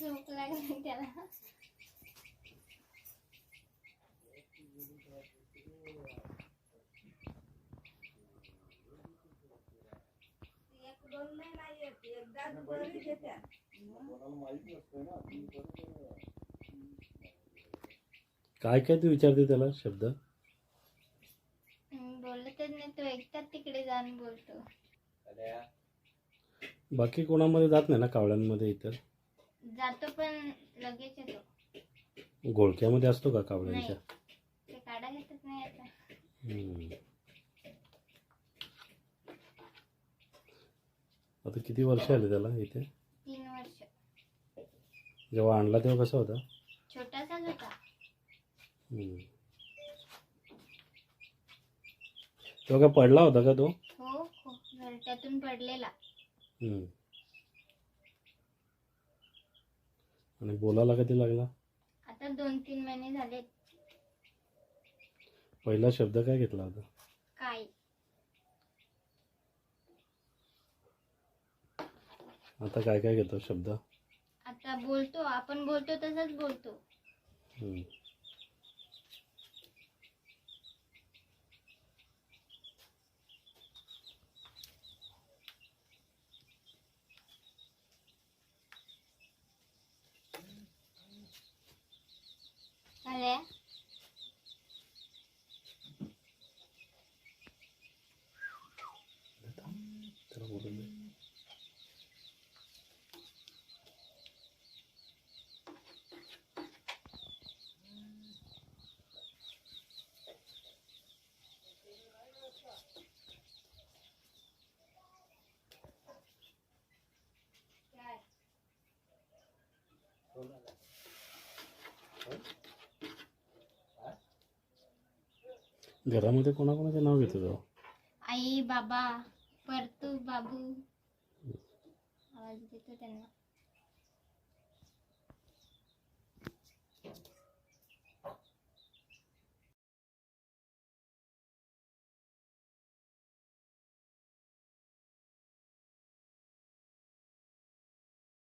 झोप लागली त्याला. दोन नाही काय काय तू विचारते त्याला शब्द? बोलतच नाही तो एकटाच तिकडे जाऊन बोलतो. बाकी कोणामध्ये जात नाही ना कावळ्यांमध्ये इतर? जातो पण लगेच येतो. घोळक्यामध्ये असतो का कावळ्यांच्या ते काढा घेतच नाही आता. हम्म. आता किती वर्ष आले त्याला इथे? तीन वर्ष. जेव्हा आणला तेव्हा कसा होता? छोटासाच होता. हम्म. तेव्हा काय पडला होता का तो? हो हो. घरट्यातून पडलेला. हम्म. आणि बोलायला कधी लागला? आता दोन तीन महिने झाले पहिला शब्द काय घेतला होता? काय? आता काय काय घेतो शब्द? आता बोलतो आपण बोलतो तसंच बोलतो. हम्म. काय त्याला बोलू दे. घरामध्ये कोणाकोणाचे नाव घेतो जाऊ आई बाबा परतू बाबू. आवाज देतो त्यांना.